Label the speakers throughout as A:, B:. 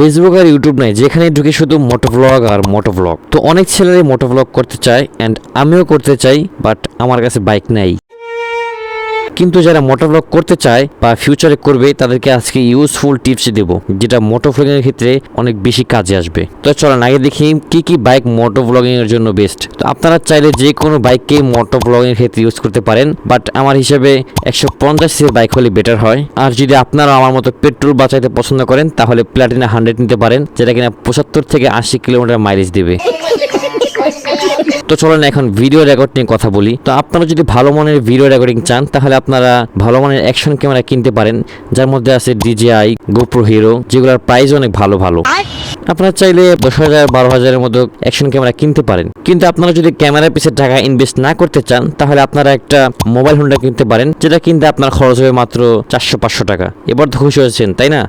A: Facebook আর YouTube নাই, যেখানে ঢুকে শুধু মোটো ব্লগ আর মোটো ব্লগ তো অনেক ছেলেরাই মোটো ব্লগ করতে চায় অ্যান্ড আমিও করতে চাই বাট আমার কাছে বাইক নাই। কিন্তু যারা মোটো ব্লগ করতে চায় বা ফিউচারে করবে, তাদেরকে আজকে ইউজফুল টিপস দেবো, যেটা মোটো ব্লগিং এর ক্ষেত্রে অনেক বেশি কাজে আসবে। তো চলেন, আগে দেখি কি কি বাইক মোটো ব্লগিং এর জন্য বেস্ট তো আপনারা চাইলে যে কোনো বাইককে মোটো ব্লগিং এর ক্ষেত্রে ইউজ করতে পারেন বাট আমার হিসেবে একশো পঞ্চাশ বাইক হলে বেটার হয়। আর যদি আপনারা আমার মতো পেট্রোল বাঁচাইতে পছন্দ করেন, তাহলে প্লাটিনা হান্ড্রেড নিতে পারেন, যেটা কিনা পঁচাত্তর থেকে আশি কিলোমিটার মাইলেজ দিবে। তো চলেন এখন ভিডিও রেকর্ড নিয়ে কথা বলি। তো আপনারা যদি ভালো মানের ভিডিও রেকর্ডিং চান তাহলে আপনারা ভালো মানের অ্যাকশন ক্যামেরা কিনতে পারেন যার মধ্যে আছে ডিজিআই গোপ্রো হিরো যেগুলোর প্রাইস অনেক ভালো ভালো। আপনারা চাইলে দশ হাজার বারো হাজারের মতো অ্যাকশন ক্যামেরা কিনতে পারেন। কিন্তু আপনারা যদি ক্যামেরার পিছিয়ে টাকা ইনভেস্ট না করতে চান তাহলে আপনারা একটা মোবাইল হোন্ডা কিনতে পারেন যেটা কিনতে আপনার খরচ হবে মাত্র চারশো পাঁচশো টাকা। এবার তো খুশি হয়েছেন তাই না?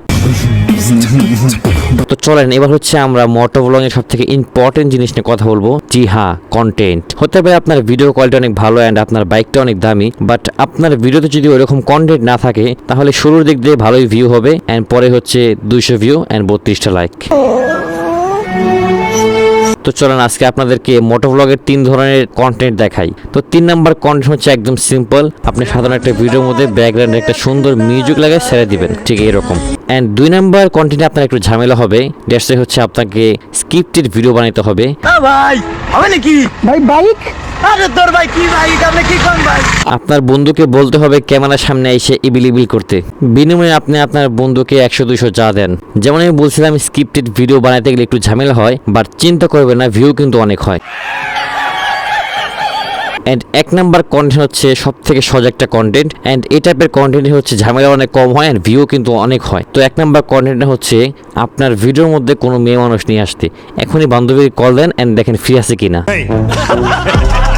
A: তো চলেন এবার হচ্ছে আমরা মোটো ব্লগ এর সব থেকে ইম্পর্টেন্ট জিনিস নিয়ে কথা বলব। জি হ্যাঁ কন্টেন্ট হতে পারে আপনার ভিডিও কোয়ালিটি অনেক ভালো অ্যান্ড আপনার বাইকটা অনেক দামি বাট আপনার ভিডিওতে যদি ওইরকম কন্টেন্ট না থাকে তাহলে শুরুর দিক দিয়ে ভালোই ভিউ হবে অ্যান্ড পরে হচ্ছে দুইশো ভিউ অ্যান্ড বত্রিশটা লাইক তো চলেন আজকে আপনাদেরকে মোটো ব্লগের তিন ধরনের কন্টেন্ট দেখাই। তো তিন নাম্বার কন্টেন্ট হচ্ছে একদম সিম্পল আপনি সাধারণ একটা ভিডিওর মধ্যে ব্যাকগ্রাউন্ডে একটা সুন্দর মিউজিক লাগিয়ে ছেড়ে দিবেন ঠিক এরকম অ্যান্ড দুই নাম্বার কন্টেন্টে আপনার একটু ঝামেলা হবে ডেটসে হচ্ছে আপনাকে স্ক্রিপ্টেড ভিডিও বানাইতে হবে।
B: আ ভাই হবে নাকি?
C: ভাই বাইক
B: আরে তোর ভাই কি ভাই আপনি কি কোন ভাই?
A: আপনার বন্ধুকে বলতে হবে ক্যামেরার সামনে এসে ইবিলিবিল করতে। বিনিময়ে আপনি আপনার বন্ধুকে একশো দুশো যা দেন। যেমন আমি বলছিলাম স্ক্রিপ্টেড ভিডিও বানাতে গেলে একটু ঝামেলা হয় বাট চিন্তা করবে না ভিউ কিন্তু অনেক হয়। অ্যান্ড এক নাম্বার কন্টেন্ট হচ্ছে সব থেকে সহজ একটা কন্টেন্ট অ্যান্ড এই টাইপের কন্টেন্ট হচ্ছে ঝামেলা অনেক কম হয় অ্যান্ড ভিউ কিন্তু অনেক হয়। তো এক নাম্বার কন্টেন্ট হচ্ছে আপনার ভিডিওর মধ্যে কোনো মেয়ে মানুষ নিয়ে আসতে। এখনই বান্ধবীর কল দেন অ্যান্ড দেখেন ফ্রি আছে কিনা।